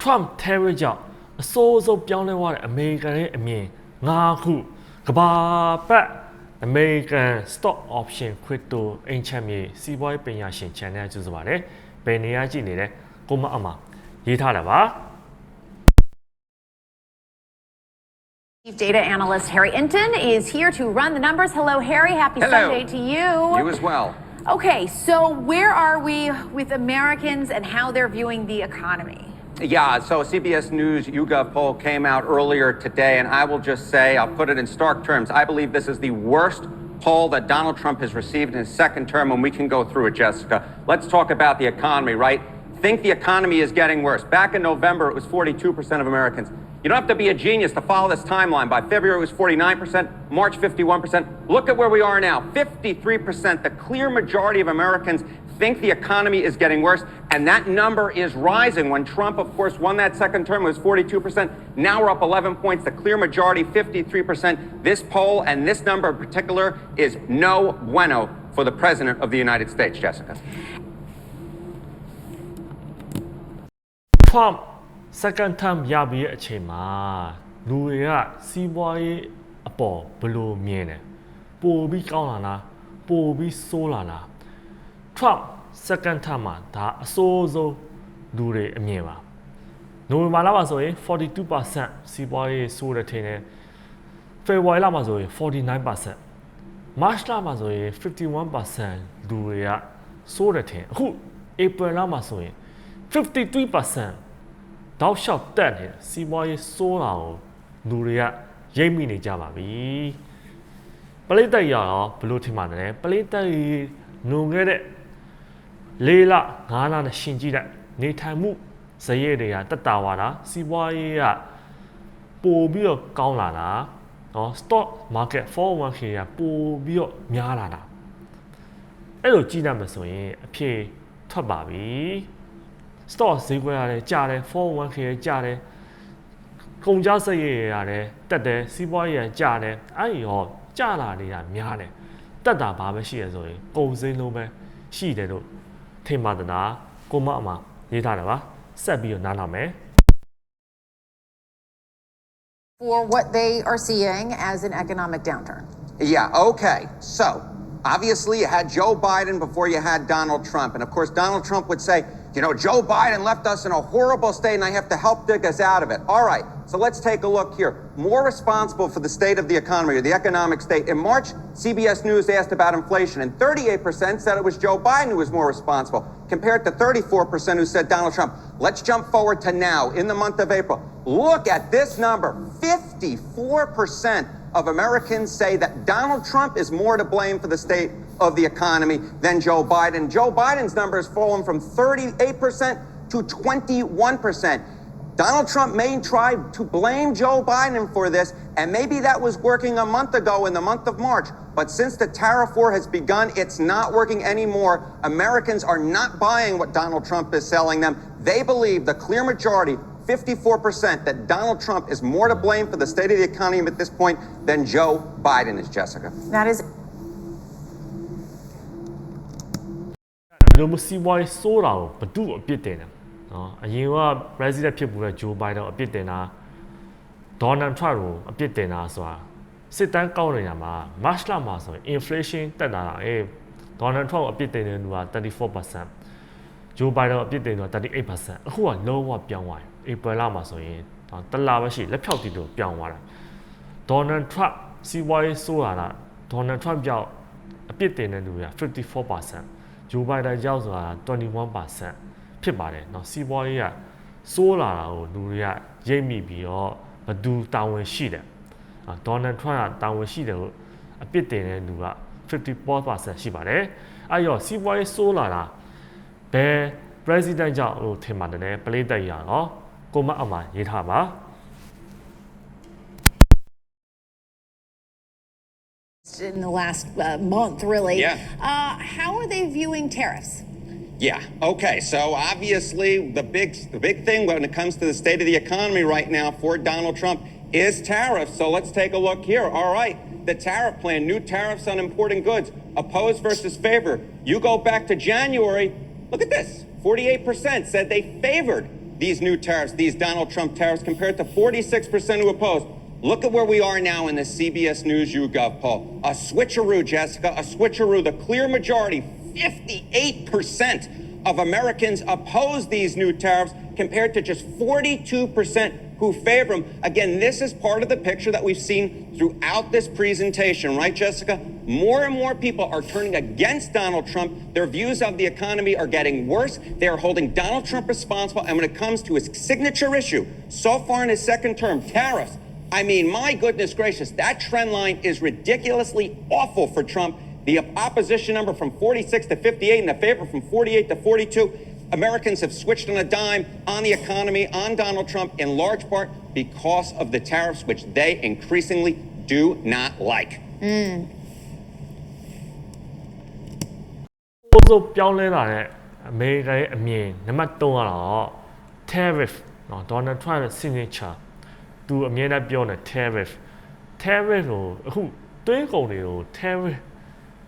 Trump terror ကြောင့်အစိုးဆုံးပြောင်းလဲသွားတဲ့အမေရိကန်ရဲ့အမြင်၅ခုကဘာပတ် American Stock Option Crypto အင်ချမ်းမြေစီးပွားရေးပညာရှင် channel ကျူဆိုပါတယ်။ဘယ်နေရာကြည့်နေလဲကိုမအမရေးထားတာပါ Chief data analyst Harry Inton is here to run the numbers. Hello, Harry. Happy Hello. Sunday to you. You as well. Okay, so where are we with Americans and how they're viewing the economy? Yeah, so CBS News YouGov poll came out earlier today, and I will just say, I'll put it in stark terms. I believe this is the worst poll that Donald Trump has received in his second term, and we can go through it, Jessica. Let's talk about the economy, right? Think the economy is getting worse. Back in November, it was 42% of Americans. You don't have to be a genius to follow this timeline. By February, it was 49%, March, 51%. Look at where we are now 53%. The clear majority of Americans think the economy is getting worse, and that number is rising. When Trump, of course, won that second term, it was 42%. Now we're up 11 points. The clear majority, 53%. This poll and this number in particular is no bueno for the President of the United States, Jessica. Trump second term ရပြီးတဲ့အချိန်မှာလူတွေကစီးပွားရေးအပေါ်ဘယ်လိုမြင်လဲပိုပြီးကောင်းလာလားပိုပြီးဆိုးလာလား Trump second term မှာဒါအဆိုးဆုံးလူတွေအမြင်ပါနိုဝင်ဘာလမှာဆိုရင်42%စီးပွားရေးဆိုးတဲ့ထင်တယ် February လမှာဆိုရင်49% March လမှာဆိုရင်51%လူတွေကစိုးတယ်ထင်အခု April လမှာဆိုရင်53%တောက်လျှောက်တက်နေတယ်စီးပွားရေးစိုးတာကိုလူတွေကရိပ်မိနေကြပါပြီပလိတ်တက်ရအောင်ဘယ်လို့ထင်ပါလဲပလိတ်တက်လုံခဲ့တဲ့ ၄လ၅လနဲ့ရှင်ကြည့်လိုက်နေထိုင်မှုဇရဲ့တွေကတက်တာဝါတာစီးပွားရေးကပိုပြီးတော့ကောင်းလာတာနော် stock market 401k ကပိုပြီးတော့များလာတာအဲ့လိုကြည့်နိုင်မှာဆိုရင်အဖြေထွက်ပါပြီ stock ဈေးကွက်ရတယ်ကျတယ် 401k ကျတယ်ကုန်ကြစရဲ့ရတယ်တက်တယ်စီးပွားရေးရကျတယ်အဲ့ရောကျလာနေတာများတယ်တက်တာဘာပဲရှိရဆိုရင်ကုန်စင်းလုံးပဲရှိတယ်လို့ ထင်ပါသလားကိုမအမရေးထားတယ်ပါဆက်ပြီးတော့နားထောင်မယ် for what they are seeing as an economic downturn. Yeah, okay. So, obviously, you had Joe Biden before you had Donald Trump. And of course, Donald Trump would say, you know, Joe Biden left us in a horrible state and I have to help dig us out of it. All right, so let's take a look here. More responsible for the state of the economy or the economic state. In March, CBS News asked about inflation, and 38% said it was Joe Biden who was more responsible, compared to 34% who said Donald Trump. Let's jump forward to now, in the month of April. Look at this number 54% of Americans say that Donald Trump is more to blame for the state of the economy than Joe Biden. Joe Biden's number has fallen from 38% to 21%. Donald Trump may try to blame Joe Biden for this, and maybe that was working a month ago in the month of March. But since the tariff war has begun, it's not working anymore. Americans are not buying what Donald Trump is selling them. They believe the clear majority, 54%, that Donald Trump is more to blame for the state of the economy at this point than Joe Biden is, Jessica. That is လိုမျိုးစီးပွားရေးစိုးတာကိုဘသူ့အပြစ်တင်တယ်နော်အရင်က president ဖြစ်မှုတဲ့ Joe Biden ကိုအပြစ်တင်တာ Donald Trump ကိုအပြစ်တင်တာဆိုတာစစ်တမ်းကောက်နေရမှာ March လမှာဆိုရင် inflation တက်လာတာအေး Donald Trump ကိုအပြစ်တင်တဲ့လူက34% Joe Biden ကိုအပြစ်တင်တာ38%အခုကလုံးဝပြောင်းသွားတယ် April လမှာဆိုရင်ဒါတစ်လပဲရှိလက်ဖြောက်တီလို့ပြောင်းသွားတာ Donald Trump စီးပွားရေးစိုးလာတာ Donald Trump ကြောင့်အပြစ်တင်တဲ့လူတွေက54% Joe Biden ကြောင့်ဆိုတာ21%ဖြစ်ပါတယ်เนาะစီးပွားရေးကစိုးလာတာကိုလူတွေကရိပ်မိပြီးတော့ဘယ်သူတာဝန်ရှိတယ်အာ Donald Trump ကတာဝန်ရှိတယ်လို့အပြစ်တင်တဲ့လူက54%ရှိပါတယ်အဲ့တော့စီးပွားရေးစိုးလာတာဘယ် president ကြောင့်လို့ထင်ပါတယ်လေပလေးတက်ရအောင်ကိုမအမရေးထားပါ in the last uh, month, really. Yeah. Uh, how are they viewing tariffs? Yeah. Okay. So obviously, the big the big thing when it comes to the state of the economy right now for Donald Trump is tariffs. So let's take a look here. All right. The tariff plan, new tariffs on importing goods, oppose versus favor. You go back to January. Look at this. 48% said they favored these new tariffs, these Donald Trump tariffs, compared to 46% who opposed. Look at where we are now in the CBS News YouGov poll. A switcheroo, Jessica, a switcheroo. The clear majority, 58% of Americans oppose these new tariffs compared to just 42% who favor them. Again, this is part of the picture that we've seen throughout this presentation, right, Jessica? More and more people are turning against Donald Trump. Their views of the economy are getting worse. They are holding Donald Trump responsible. And when it comes to his signature issue, so far in his second term, tariffs, I mean, my goodness gracious, that trend line is ridiculously awful for Trump. The opposition number from 46 to 58 and the favor from 48 to 42. Americans have switched on a dime on the economy, on Donald Trump, in large part because of the tariffs, which they increasingly do not like. Mm. tariff Donald signature သူအမြဲတမ်းပြောနေ tariff tariff ကိုအခုတွင်းကုန်တွေကို tariff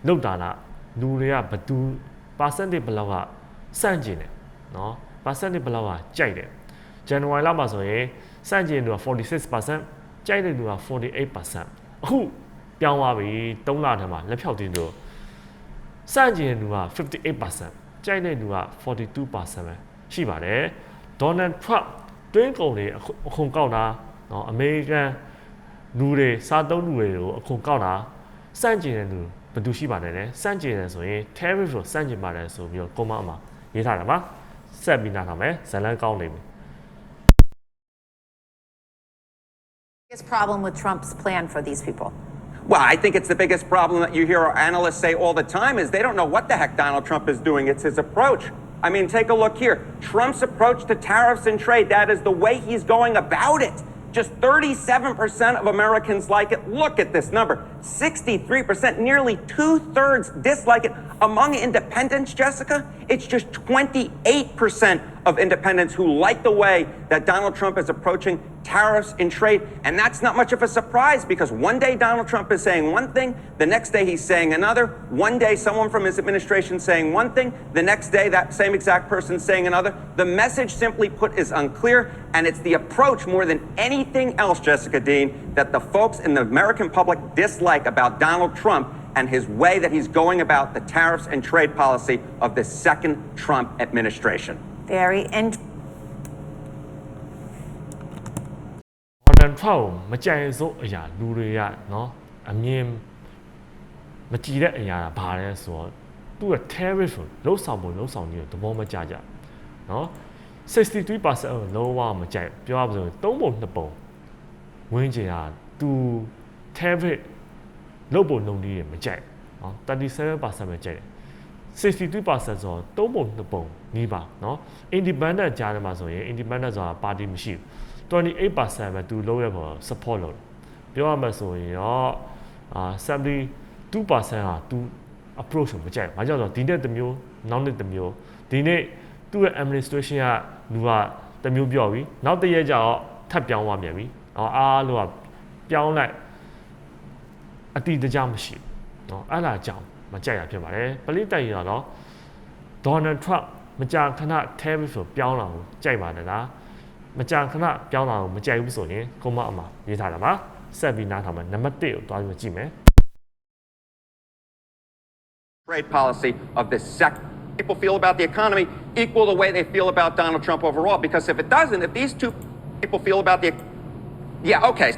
လောက်တာလားလူတွေကဘသူ percentage ဘယ်လောက်ကစန့်ကျင်တယ်နော် percentage ဘယ်လောက်ကကြိုက်တယ် January လမှာဆိုရင်စန့်ကျင်သူက46%ကြိုက်တဲ့သူက48%အခုပြောင်းသွားပြီ3လထဲမှာလက်ဖြောက်တင်သူစန့်ကျင်သူက58%ကြိုက်တဲ့သူက42%ပဲရှိပါတယ် Donald Trump တွင်းကုန်တွေအခုအခုကောက်တာ နော်အမေရိကန်လူတွေစားသုံးလူတွေကိုအခွန်ကောက်တာစန့်ကျင်တဲ့လူဘယ်သူရှိပါနဲ့လဲစန့်ကျင်တယ်ဆိုရင် tariff ကိုစန့်ကျင်ပါတယ်ဆိုပြီးတော့ကွန်မအမှာရေးထားတာပါဆက်ပြီးနားထောင်မယ်ဇလန်ကောင်းနေပြီ biggest problem with Trump's plan for these people? Well, I think it's the biggest problem that you hear our analysts say all the time is they don't know what the heck Donald Trump is doing. It's his approach. I mean, take a look here. Trump's approach to tariffs and trade, that is the way he's going about it. Just 37% of Americans like it. Look at this number 63%, nearly two thirds dislike it. Among independents, Jessica, it's just 28% of independents who like the way that Donald Trump is approaching tariffs and trade. And that's not much of a surprise because one day Donald Trump is saying one thing, the next day he's saying another. One day someone from his administration saying one thing, the next day that same exact person saying another. The message, simply put, is unclear. And it's the approach more than anything else, Jessica Dean, that the folks in the American public dislike about Donald Trump and his way that he's going about the tariffs and trade policy of the second Trump administration. Very and ဖတ်ကိုမကြိုက်ဆုံးအရာလူတွေကနော်အမြင်မကြည်တဲ့အရာကဘာလဲဆိုတော့သူက tariff ကိုလှုပ်ဆောင်ဖို့လှုပ်ဆောင်ကြီးကိုသဘောမကျကြနော်63%ကိုလုံးဝမကြိုက်ပြောရပါစို့3ပုံ2ပုံဝင်းကျင်ဟာသူ tariff လုပ်ဖို့နှုံကြီးရမကြိုက်နော်37%ပဲကြိုက်တယ်63%ဆိုတော့3ပုံ2ပုံနီးပါနော် independent ကြားထဲမှာဆိုရင် independent ဆိုတာ party မရှိဘူး 28%ပဲသူလုံးရပေါ် support လုပ်တယ်ပြောရမှာဆိုရင်တော့အာ72%ဟာသူ approach ကိုမကြိုက်ဘူး။ဘာကြောင့်လဲဆိုတော့ဒီနေ့တစ်မျိုးနောက်နေ့တစ်မျိုးဒီနေ့သူ့ရဲ့ administration ကလူကတစ်မျိုးပြောပြီနောက်တစ်ရက်ကျတော့ထပ်ပြောင်းသွားပြန်ပြီ။အော်အားလို့ကပြောင်းလိုက်အတိတကျမရှိဘူး။เนาะအဲ့ဒါကြောင့်မကြိုက်ရဖြစ်ပါတယ်။ပလိတိုက်ရတော့ဒေါ်နယ်ထရန့်မကြာခဏ tariff ကိုပြောင်းလာကိုကြိုက်ပါတယ်လား။ မကြာခဏပြောင်းလာကိုမကြိုက်ဘူးဆိုရင်ကိုမအမှာရေးထားတာပါ။ဆက်ပြီးနားထောင်မယ်နံပါတ်1ကိုတွားပြီးကြည့်မယ်။ trade policy of the second people feel about the economy equal the way they feel about Donald Trump overall. Because if it doesn't, if these two people feel about the yeah, okay.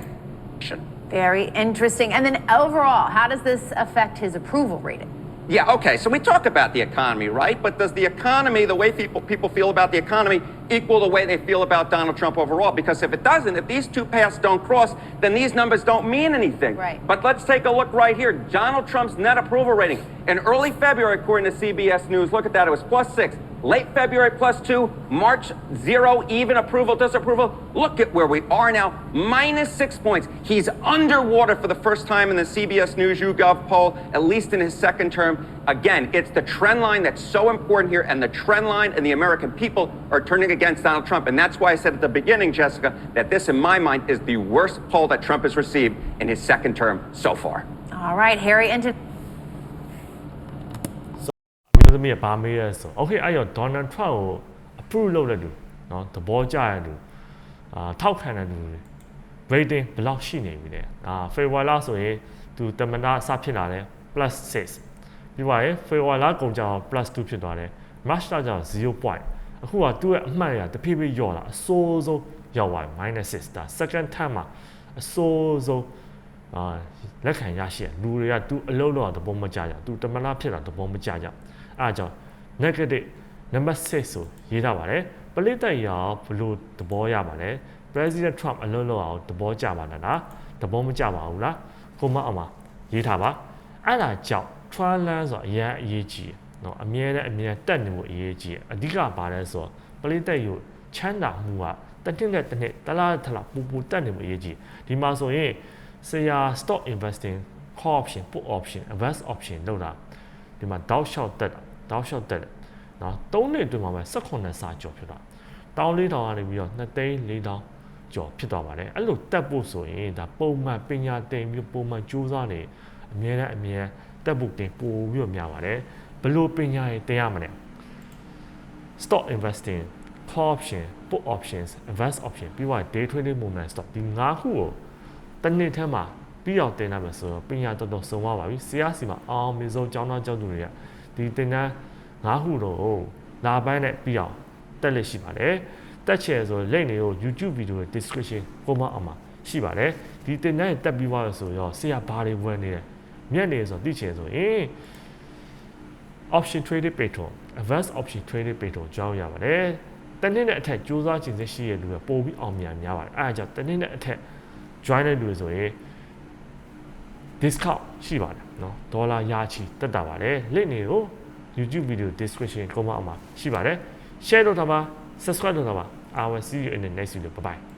very interesting. And then overall, how does this affect his approval rating? Yeah, okay. So we talk about the economy, right? But does the economy, the way people people feel about the economy, equal the way they feel about Donald Trump overall? Because if it doesn't, if these two paths don't cross, then these numbers don't mean anything. Right. But let's take a look right here. Donald Trump's net approval rating in early February, according to CBS News, look at that. It was plus six. Late February, plus two. March, zero. Even approval, disapproval. Look at where we are now. Minus six points. He's underwater for the first time in the CBS News YouGov poll, at least in his second term. Again, it's the trend line that's so important here, and the trend line and the American people are turning against Donald Trump. And that's why I said at the beginning, Jessica, that this, in my mind, is the worst poll that Trump has received in his second term so far. All right, Harry Enton. မျိုးသမီးကဗာမေးရဲဆို okay အဲ့တော့ Donald Trump ကို approve လုပ်တဲ့လူ เนาะသဘောကျရတဲ့လူအာထောက်ခံတဲ့လူတွေ rating ဘယ်လောက်ရှိနေပြီလဲအာ favor လားဆိုရင်သူတမနာစဖြစ်လာတယ် plus 6ပြီးပါရင် favor လားကုန်ကြအောင် plus 2ဖြစ်သွားတယ် match လားကြောင့်0 point အခုကသူ့ရဲ့အမှတ်အရတဖြည်းဖြည်းလျော့လာအစိုးဆုံးရောက်သွားပြီ minus 6ဒါ second term မှာအစိုးဆုံးအာလက်ခံရရှိရလူတွေကသူအလုံးလုံးသဘောမကျကြသူတမနာဖြစ်တာသဘောမကျကြ အဲအကြောင်း negative number 6ဆိုရေးထားပါတယ်ပလိတက်ရောဘလို့သဘောရပါလဲ president trump အလုံးလုံးအောင်သဘောကျပါလားသဘောမကျပါဘူးလားကိုမအောင်မှာရေးထားပါအဲ့ဒါကြောင့် trial land ဆိုအရင်အရေးကြီးเนาะအမြဲတမ်းအမြဲတက်နေဖို့အရေးကြီးအဓိကပါလဲဆိုပလိတက်ယူချမ်းသာမှုကတစ်နှစ်နဲ့တစ်နှစ်တလားထလားပူပူတက်နေဖို့အရေးကြီးဒီမှာဆိုရင်ဆရာ stock investing call option put option advance option လောက်တာ ဒီမှာတောက်လျှောက်တက်တာတောက်လျှောက်တက်တယ်နော်၃နှစ်အတွင်းမှာပဲ18စာကျော်ဖြစ်သွားတောင်း၄တောင်ကနေပြီးတော့2သိန်း၄တောင်ကျော်ဖြစ်သွားပါတယ်အဲ့လိုတက်ဖို့ဆိုရင်ဒါပုံမှန်ပညာသင်ပြီးပုံမှန်ကြိုးစားနေအမြဲတမ်းအမြဲတက်ဖို့တင်ပို့ပြီးတော့များပါတယ်ဘလို့ပညာရေးတင်ရမလဲ stock investing call option put options advance option ပြီးတော့ day trading movement stock ဒီ၅ခုကိုတစ်နှစ်ထဲမှာ ပြီးအောင်တင်ရမယ်ဆိုတော့ပညာတော်တော်စုံသွားပါပြီဆရာစီမှာအောင်မြင်ဆုံးကျောင်းသားကျောင်းသူတွေကဒီတင်တန်း၅ခုတော့လာပိုင်းနဲ့ပြီးအောင်တက်လက်ရှိပါတယ်တက်ချယ်ဆိုလိမ့်နေကို YouTube video ရဲ့ description ကိုမအောင်မှာရှိပါတယ်ဒီတင်တန်းရဲ့တက်ပြီးသွားရဆိုရောဆရာဘာတွေဝင်နေတယ်မြက်နေဆိုသိချင်ဆိုရင် option traded petrol advanced option traded petrol ကြောင်းရပါတယ်တနည်းနဲ့အထက်စူးစမ်းခြင်းရှိရတဲ့လူကပို့ပြီးအောင်မြင်များပါတယ်အဲဒါကြောင့်တနည်းနဲ့အထက် join တဲ့လူတွေဆိုရင် discount ရှိပါတယ်เนาะဒေါ်လာရာချီတက်တာပါတယ် link တွေကို YouTube video description comment အောက်မှာရှိပါတယ် share လုပ်ထားပါ subscribe လုပ်ထားပါ I will see you in the next video bye bye